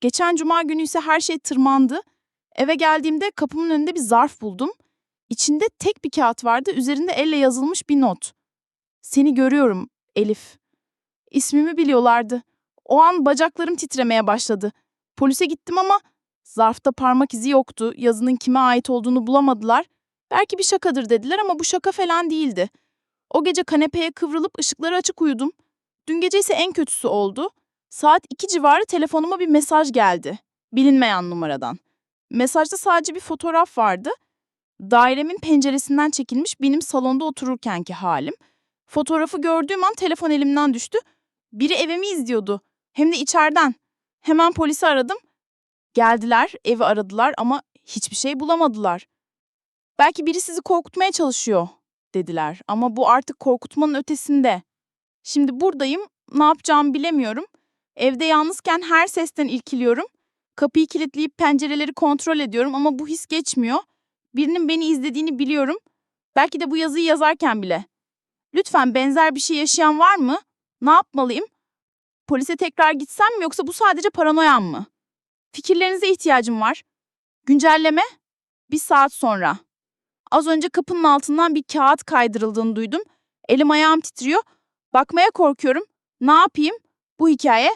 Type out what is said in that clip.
Geçen cuma günü ise her şey tırmandı. Eve geldiğimde kapımın önünde bir zarf buldum. İçinde tek bir kağıt vardı, üzerinde elle yazılmış bir not. Seni görüyorum Elif. İsmimi biliyorlardı. O an bacaklarım titremeye başladı. Polise gittim ama zarfta parmak izi yoktu. Yazının kime ait olduğunu bulamadılar. Belki bir şakadır dediler ama bu şaka falan değildi. O gece kanepeye kıvrılıp ışıkları açık uyudum. Dün gece ise en kötüsü oldu. Saat 2 civarı telefonuma bir mesaj geldi. Bilinmeyen numaradan. Mesajda sadece bir fotoğraf vardı. Dairemin penceresinden çekilmiş benim salonda otururkenki halim. Fotoğrafı gördüğüm an telefon elimden düştü. Biri evimi izliyordu. Hem de içeriden. Hemen polisi aradım. Geldiler, evi aradılar ama hiçbir şey bulamadılar. Belki biri sizi korkutmaya çalışıyor dediler ama bu artık korkutmanın ötesinde. Şimdi buradayım, ne yapacağımı bilemiyorum. Evde yalnızken her sesten irkiliyorum. Kapıyı kilitleyip pencereleri kontrol ediyorum ama bu his geçmiyor. Birinin beni izlediğini biliyorum. Belki de bu yazıyı yazarken bile. Lütfen benzer bir şey yaşayan var mı? Ne yapmalıyım? Polise tekrar gitsem mi yoksa bu sadece paranoyam mı? Fikirlerinize ihtiyacım var. Güncelleme? Bir saat sonra. Az önce kapının altından bir kağıt kaydırıldığını duydum. Elim ayağım titriyor. Bakmaya korkuyorum. Ne yapayım? Bu hikaye